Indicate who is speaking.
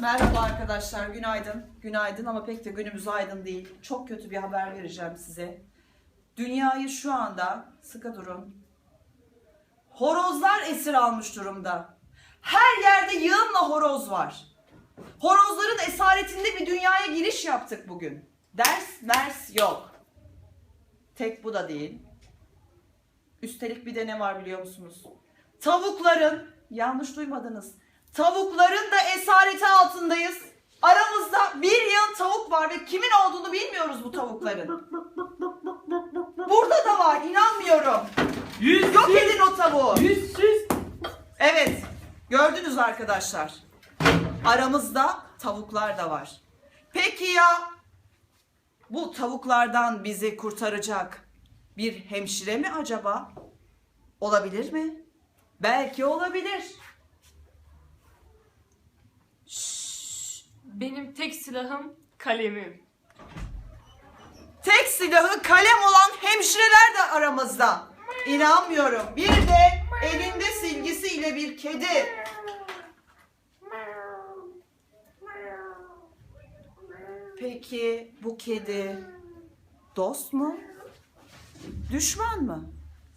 Speaker 1: Merhaba arkadaşlar, günaydın. Günaydın ama pek de günümüz aydın değil. Çok kötü bir haber vereceğim size. Dünyayı şu anda, sıkı durun, horozlar esir almış durumda. Her yerde yığınla horoz var. Horozların esaretinde bir dünyaya giriş yaptık bugün. Ders mers yok. Tek bu da değil. Üstelik bir de ne var biliyor musunuz? Tavukların, yanlış duymadınız. Tavukların da esareti altındayız. Aramızda bir yığın tavuk var ve kimin olduğunu bilmiyoruz bu tavukların. Burada da var, inanmıyorum.
Speaker 2: Yüz,
Speaker 1: Yok edin o tavuğu.
Speaker 2: yüz, yüz.
Speaker 1: Evet, gördünüz arkadaşlar. Aramızda tavuklar da var. Peki ya bu tavuklardan bizi kurtaracak bir hemşire mi acaba? Olabilir mi? Belki olabilir.
Speaker 3: Benim tek silahım kalemim.
Speaker 1: Tek silahı kalem olan hemşireler de aramızda. İnanmıyorum. Bir de elinde silgisiyle bir kedi. Peki bu kedi dost mu? Düşman mı?